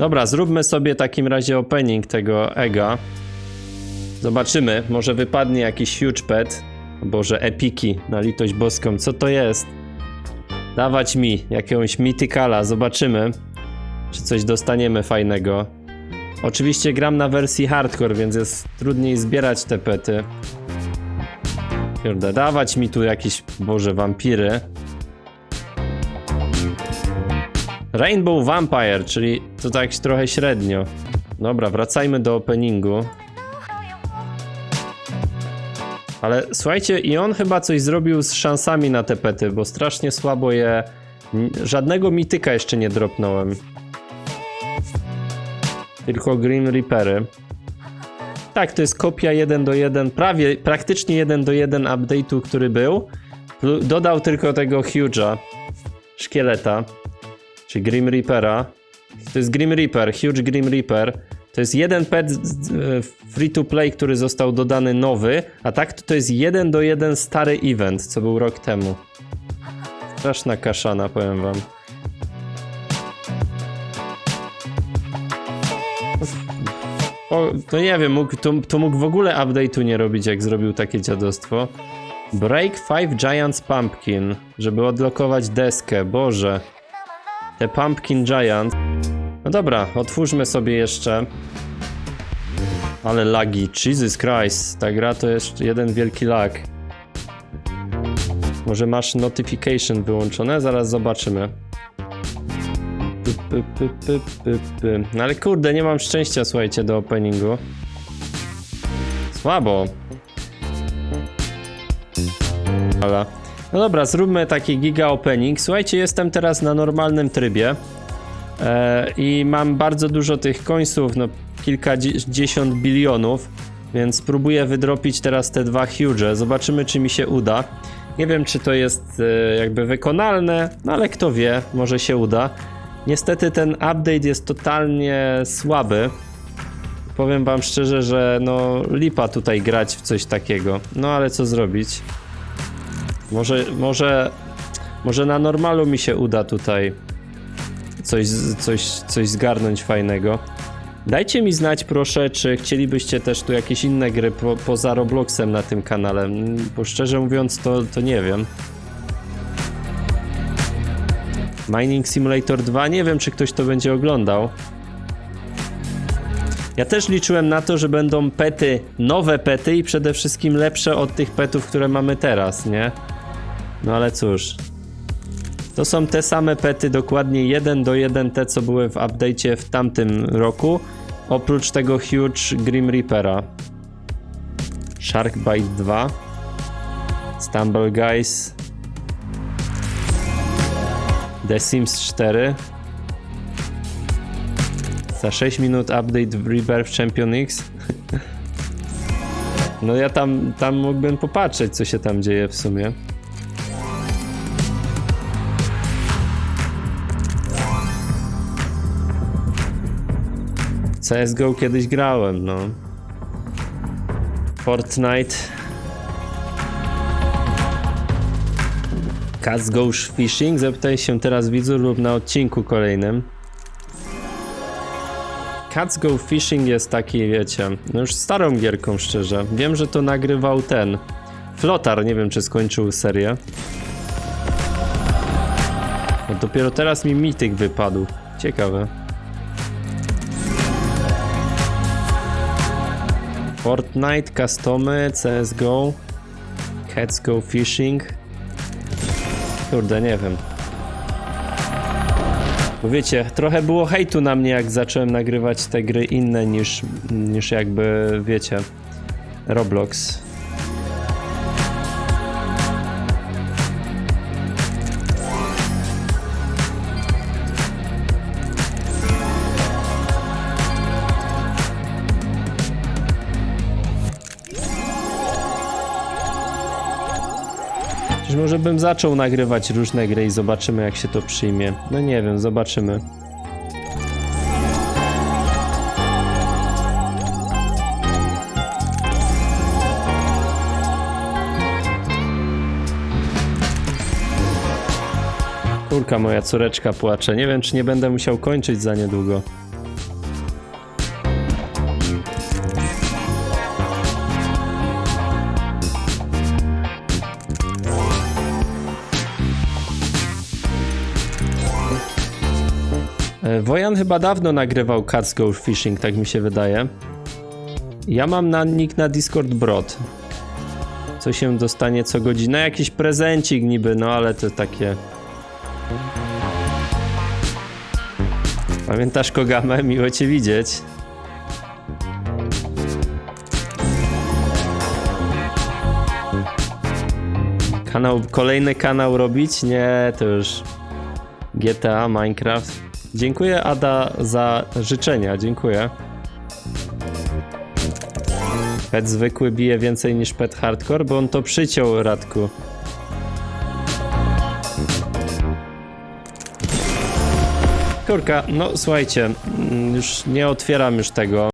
Dobra, zróbmy sobie w takim razie opening tego Ega. Zobaczymy, może wypadnie jakiś huge pet. Boże, epiki, na litość boską, co to jest? Dawać mi jakiegoś mitykala, zobaczymy, czy coś dostaniemy fajnego. Oczywiście gram na wersji hardcore, więc jest trudniej zbierać te pety. Kurde, dawać mi tu jakieś, boże, wampiry. Rainbow Vampire, czyli to tak trochę średnio. Dobra, wracajmy do openingu. Ale słuchajcie, i on chyba coś zrobił z szansami na te pety, bo strasznie słabo je... Żadnego mityka jeszcze nie dropnąłem. Tylko Grim Reapery. Tak, to jest kopia 1 do 1, prawie, praktycznie 1 do 1 update'u, który był. Dodał tylko tego Huge'a, szkieleta, czy Grim Reapera. To jest Grim Reaper, Huge Grim Reaper. To jest jeden pet e, free to play, który został dodany nowy, a tak to, to jest jeden do jeden stary event, co był rok temu. Straszna kaszana, powiem wam. O, to nie wiem, mógł, to, to mógł w ogóle update'u nie robić, jak zrobił takie dziadostwo. Break 5 Giants Pumpkin, żeby odlokować deskę, boże. Te Pumpkin Giant. No dobra, otwórzmy sobie jeszcze. Ale lagi, Jesus Christ, ta gra to jest jeden wielki lag. Może masz notification wyłączone? Zaraz zobaczymy. Py, py, py, py, py. No ale kurde, nie mam szczęścia, słuchajcie, do openingu. Słabo. Ale. No dobra, zróbmy taki giga opening. Słuchajcie, jestem teraz na normalnym trybie. E, I mam bardzo dużo tych końców, no kilkadziesiąt bilionów, więc próbuję wydropić teraz te dwa huge. Zobaczymy, czy mi się uda. Nie wiem, czy to jest e, jakby wykonalne, no ale kto wie, może się uda. Niestety ten update jest totalnie słaby. Powiem wam szczerze, że no lipa tutaj grać w coś takiego. No ale co zrobić? Może, może, może na normalu mi się uda tutaj coś, coś, coś zgarnąć fajnego. Dajcie mi znać proszę, czy chcielibyście też tu jakieś inne gry po, poza Robloxem na tym kanale, bo szczerze mówiąc to, to nie wiem. Mining Simulator 2, nie wiem czy ktoś to będzie oglądał. Ja też liczyłem na to, że będą pety, nowe pety i przede wszystkim lepsze od tych petów, które mamy teraz, nie? No ale cóż. To są te same pety, dokładnie 1 do 1 te, co były w update'cie w tamtym roku, oprócz tego Huge Grim Reapera. Sharkbite 2, Stumble Guys, The Sims 4, za 6 minut update w Rebirth Champion X. No ja tam, tam mógłbym popatrzeć, co się tam dzieje w sumie. CSGO kiedyś grałem, no. Fortnite. Cats Go Fishing? Zapytaj się teraz widzu lub na odcinku kolejnym. Cats Go Fishing jest taki, wiecie, no już starą gierką szczerze. Wiem, że to nagrywał ten. Flotar, nie wiem czy skończył serię. No dopiero teraz mi mityk wypadł. Ciekawe. Fortnite, customy, CSGO, Cats Go Fishing. Kurde, nie wiem. Bo wiecie, trochę było hejtu na mnie, jak zacząłem nagrywać te gry inne niż, niż jakby, wiecie, Roblox. Przecież może bym zaczął nagrywać różne gry i zobaczymy jak się to przyjmie. No nie wiem, zobaczymy. Kurka, moja córeczka płacze. Nie wiem, czy nie będę musiał kończyć za niedługo. Wojan chyba dawno nagrywał Cats Go Fishing, tak mi się wydaje. Ja mam na nick na Discord Brod. Co się dostanie co godzinę? Jakiś prezencik niby, no ale to takie... Pamiętasz Kogamę? Miło cię widzieć. Kanał, kolejny kanał robić? Nie, to już GTA, Minecraft. Dziękuję Ada za życzenia, dziękuję. Pet zwykły bije więcej niż pet hardcore, bo on to przyciął, Radku. Kurka, no słuchajcie, mm, już nie otwieram już tego.